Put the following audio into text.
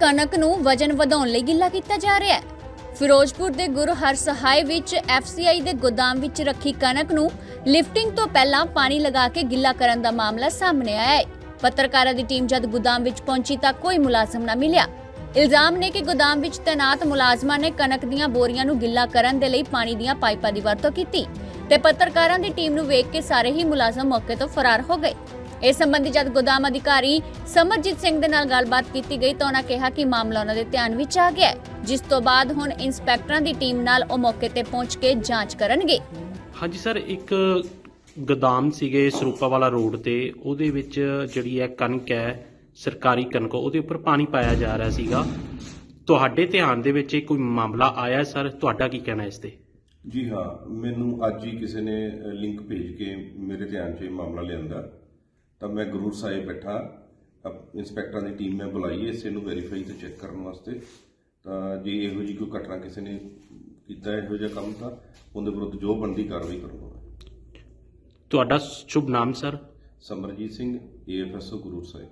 ਕਣਕ ਨੂੰ ਵਜਨ ਵਧਾਉਣ ਲਈ ਗਿੱਲਾ ਕੀਤਾ ਜਾ ਰਿਹਾ ਹੈ। ਫਿਰੋਜ਼ਪੁਰ ਦੇ ਗੁਰੂ ਹਰਸਹਾਏ ਵਿੱਚ FCI ਦੇ ਗੋਦਾਮ ਵਿੱਚ ਰੱਖੀ ਕਣਕ ਨੂੰ ਲਿਫਟਿੰਗ ਤੋਂ ਪਹਿਲਾਂ ਪਾਣੀ ਲਗਾ ਕੇ ਗਿੱਲਾ ਕਰਨ ਦਾ ਮਾਮਲਾ ਸਾਹਮਣੇ ਆਇਆ ਹੈ। ਪੱਤਰਕਾਰਾਂ ਦੀ ਟੀਮ ਜਦ ਗੋਦਾਮ ਵਿੱਚ ਪਹੁੰਚੀ ਤਾਂ ਕੋਈ ਮੁਲਾਜ਼ਮ ਨਾ ਮਿਲਿਆ। ਇਲਜ਼ਾਮ ਨੇ ਕਿ ਗੋਦਾਮ ਵਿੱਚ ਤੈਨਾਤ ਮੁਲਾਜ਼ਮਾਂ ਨੇ ਕਣਕ ਦੀਆਂ ਬੋਰੀਆਂ ਨੂੰ ਗਿੱਲਾ ਕਰਨ ਦੇ ਲਈ ਪਾਣੀ ਦੀਆਂ ਪਾਈਪਾਂ ਦੀ ਵਰਤੋਂ ਕੀਤੀ ਤੇ ਪੱਤਰਕਾਰਾਂ ਦੀ ਟੀਮ ਨੂੰ ਵੇਖ ਕੇ ਸਾਰੇ ਹੀ ਮੁਲਾਜ਼ਮ ਮੌਕੇ ਤੋਂ ਫਰਾਰ ਹੋ ਗਏ। ਇਸ ਸੰਬੰਧੀ ਜਦ ਗੋਦਾਮ ਅਧਿਕਾਰੀ ਸਮਰਜੀਤ ਸਿੰਘ ਦੇ ਨਾਲ ਗੱਲਬਾਤ ਕੀਤੀ ਗਈ ਤਾਂ ਉਹਨਾਂ ਕਿਹਾ ਕਿ ਮਾਮਲਾ ਉਹਨਾਂ ਦੇ ਧਿਆਨ ਵਿੱਚ ਆ ਗਿਆ ਹੈ, ਜਿਸ ਤੋਂ ਬਾਅਦ ਹੁਣ ਇੰਸਪੈਕਟਰਾਂ ਦੀ ਟੀਮ ਨਾਲ ਉਹ ਮੌਕੇ ਤੇ ਪਹੁੰਚ ਕੇ ਜਾਂਚ ਕਰਨਗੇ। ਹਾਂਜੀ ਸਰ ਇੱਕ ਗੋਦਾਮ ਸੀਗੇ ਸਰੂਪਾ ਵਾਲਾ ਰੋਡ ਤੇ ਉਹਦੇ ਵਿੱਚ ਜਿਹੜੀ ਹੈ ਕਣਕ ਹੈ ਸਰਕਾਰੀ ਕਣਕ ਉਹਦੇ ਉੱਪਰ ਪਾਣੀ ਪਾਇਆ ਜਾ ਰਿਹਾ ਸੀਗਾ। ਤੁਹਾਡੇ ਧਿਆਨ ਦੇ ਵਿੱਚ ਇਹ ਕੋਈ ਮਾਮਲਾ ਆਇਆ ਸਰ? ਤੁਹਾਡਾ ਕੀ ਕਹਿਣਾ ਇਸ ਤੇ? ਜੀ ਹਾਂ ਮੈਨੂੰ ਅੱਜ ਹੀ ਕਿਸੇ ਨੇ ਲਿੰਕ ਭੇਜ ਕੇ ਮੇਰੇ ਧਿਆਨ 'ਚ ਇਹ ਮਾਮਲਾ ਲਿਆਂਦਾ। ਤਾਂ ਮੈਂ ਗੁਰੂ ਸਾਹਿਬ ਬੈਠਾ ਇੰਸਪੈਕਟਰਾਂ ਦੀ ਟੀਮ ਮੈਂ ਬੁਲਾਈ ਹੈ ਇਸੇ ਨੂੰ ਵੈਰੀਫਾਈ ਤੇ ਚੈੱਕ ਕਰਨ ਵਾਸਤੇ। ਤਾਂ ਜੇ ਇਹੋ ਜਿਹੀ ਕੋਈ ਘਟਨਾ ਕਿਸੇ ਨੇ ਕੀਤਾ ਇਹੋ ਜਿਹਾ ਕੰਮ ਤਾਂ ਉਹਦੇ ਵਿਰੁੱਧ ਜੋ ਬਣਦੀ ਕਾਰਵਾਈ ਕਰੂੰਗਾ ਤੁਹਾਡਾ ਸ਼ੁਭ ਨਾਮ ਸਰ? ਸਮਰਜੀਤ ਸਿੰਘ ਏਐਫਐਸਓ ਗੁਰੂ ਸਾਹਿਬ।